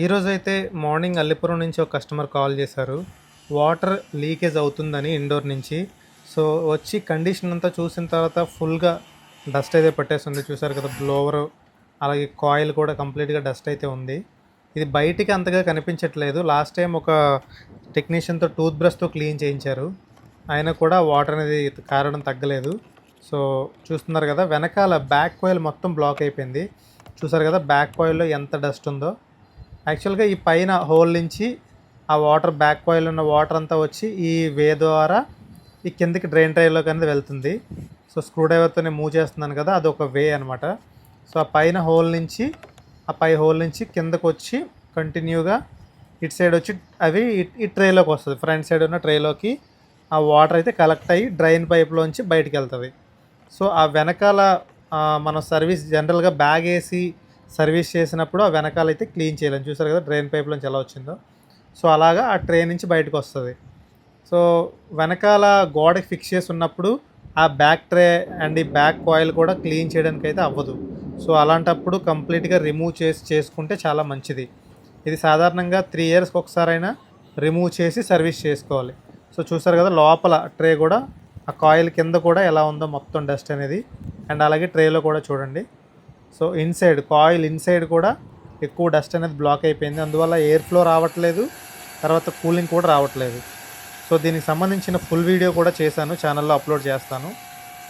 ఈరోజు అయితే మార్నింగ్ అల్లిపురం నుంచి ఒక కస్టమర్ కాల్ చేశారు. వాటర్ లీకేజ్ అవుతుందని ఇండోర్ నుంచి. సో వచ్చి కండిషన్ అంతా చూసిన తర్వాత ఫుల్గా డస్ట్ అయితే పట్టేస్తుంది. చూసారు కదా బ్లోవర్ అలాగే కాయిల్ కూడా కంప్లీట్గా డస్ట్ అయితే ఉంది. ఇది బయటికి అంతగా కనిపించట్లేదు. లాస్ట్ టైం ఒక టెక్నీషియన్తో టూత్ బ్రష్తో క్లీన్ చేయించారు. అయినా కూడా వాటర్ అనేది కారడం తగ్గలేదు. సో చూస్తున్నారు కదా వెనకాల బ్యాక్ కాయిల్ మొత్తం బ్లాక్ అయిపోయింది. చూసారు కదా బ్యాక్ కాయిల్లో ఎంత డస్ట్ ఉందో. యాక్చువల్గా ఈ పైన హోల్ నుంచి ఆ వాటర్ బ్యాక్ కాయిల్ ఉన్న వాటర్ అంతా వచ్చి ఈ వే ద్వారా ఈ కిందకి డ్రైన్ ట్రైలోకి అనేది వెళ్తుంది. సో స్క్రూ డ్రైవర్తోనే నేను మూవ్ చేస్తున్నాను కదా అది ఒక వే అనమాట సో ఆ పైన హోల్ నుంచి ఆ పై హోల్ నుంచి కిందకు వచ్చి కంటిన్యూగా ఇటు సైడ్ వచ్చి అవి ఇట్- ఈ ట్రేలోకి వస్తుంది. ఫ్రంట్ సైడ్ ఉన్న ట్రేలోకి ఆ వాటర్ అయితే కలెక్ట్ అయ్యి డ్రైన్ పైప్లోంచి బయటికి వెళ్తుంది. సో ఆ వెనకాల మనం సర్వీస్ జనరల్గా బ్యాగ్ వేసి సర్వీస్ చేసినప్పుడు ఆ వెనకాల అయితే క్లీన్ చేయాలని చూసారు కదా డ్రైన్ పైప్లోంచి ఎలా వచ్చిందో. సో అలాగా ఆ ట్రే నుంచి బయటకు వస్తుంది. సో వెనకాల గోడకి ఫిక్స్ చేసి ఉన్నప్పుడు ఆ బ్యాక్ ట్రే అండ్ ఈ బ్యాక్ కాయిల్ కూడా క్లీన్ చేయడానికి అయితే అవ్వదు. సో అలాంటప్పుడు కంప్లీట్గా రిమూవ్ చేసి చేసుకుంటే చాలా మంచిది. ఇది సాధారణంగా త్రీ ఇయర్స్కి ఒకసారైనా రిమూవ్ చేసి సర్వీస్ చేసుకోవాలి. సో చూసారు కదా లోపల ట్రే కూడా ఆ కాయిల్ కింద కూడా ఎలా ఉందో మొత్తం డస్ట్ అనేది. అండ్ అలాగే ట్రేలో కూడా చూడండి. సో ఇన్సైడ్ కాయిల్ ఇన్సైడ్ కూడా ఎక్కువ డస్ట్ అనేది బ్లాక్ అయిపోయింది. అందువల్ల ఎయిర్ ఫ్లో రావట్లేదు. తర్వాత కూలింగ్ కూడా రావట్లేదు. సో దీనికి సంబంధించిన ఫుల్ వీడియో కూడా చేశాను. ఛానల్లో అప్లోడ్ చేస్తాను.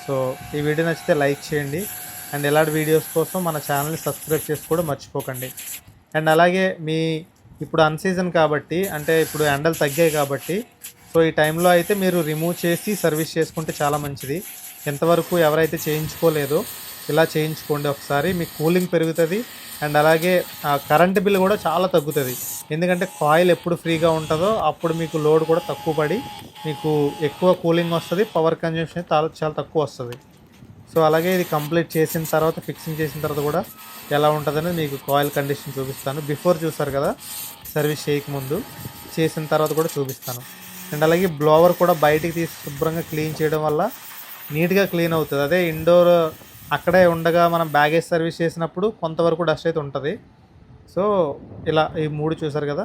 సో ఈ వీడియో నచ్చితే లైక్ చేయండి. అండ్ ఇలాంటి వీడియోస్ కోసం మన ఛానల్ని సబ్స్క్రైబ్ చేసి కూడా మర్చిపోకండి. అండ్ అలాగే మీ ఇప్పుడు అన్సీజన్ కాబట్టి అంటే ఇప్పుడు ఎండలు తగ్గాయి కాబట్టి సో ఈ టైంలో అయితే మీరు రిమూవ్ చేసి సర్వీస్ చేసుకుంటే చాలా మంచిది. ఎంతవరకు ఎవరైతే చేయించుకోలేదో ఇలా చేయించుకోండి ఒకసారి మీకు కూలింగ్ పెరుగుతుంది అండ్ అలాగే కరెంట్ బిల్ కూడా చాలా తగ్గుతుంది. ఎందుకంటే కాయిల్ ఎప్పుడు ఫ్రీగా ఉంటుందో అప్పుడు మీకు లోడ్ కూడా తక్కువ పడి మీకు ఎక్కువ కూలింగ్ వస్తుంది పవర్ కన్జంప్షన్ చాలా చాలా తక్కువ వస్తుంది. సో అలాగే ఇది కంప్లీట్ చేసిన తర్వాత ఫిక్సింగ్ చేసిన తర్వాత కూడా ఎలా ఉంటుందని మీకు కాయిల్ కండిషన్ చూపిస్తాను. బిఫోర్ చూసారు కదా సర్వీస్ చేయకముందు చేసిన తర్వాత కూడా చూపిస్తాను. అండ్ అలాగే బ్లోవర్ కూడా బయటికి తీసి శుభ్రంగా క్లీన్ చేయడం వల్ల నీట్గా క్లీన్ అవుతుంది. అదే ఇండోర్ అక్కడే ఉండగా మనం బ్యాగేజ్ సర్వీస్ చేసినప్పుడు కొంతవరకు డస్ట్ అయితే ఉంటుంది. సో ఇలా ఈ మూడు చూసారు కదా?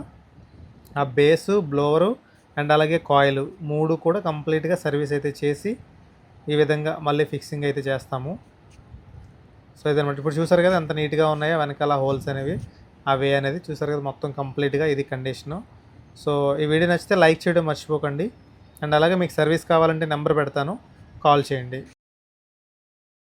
ఆ బేసు బ్లోవరు అండ్ అలాగే కాయిల్ మూడు కూడా కంప్లీట్గా సర్వీస్ అయితే చేసి ఈ విధంగా మళ్ళీ ఫిక్సింగ్ అయితే చేస్తాము. సో ఇదనమాట ఇప్పుడు చూసారు కదా ఎంత నీట్గా ఉన్నాయో వెనకాల హోల్స్ అనేవి. ఆ వే అనేది చూసారు కదా మొత్తం కంప్లీట్గా ఇది కండిషను సో ఈ వీడియో నచ్చితే లైక్ చేయడం మర్చిపోకండి. అండ్ అలాగే మీకు సర్వీస్ కావాలంటే నెంబర్ పెడతాను. కాల్ చేయండి.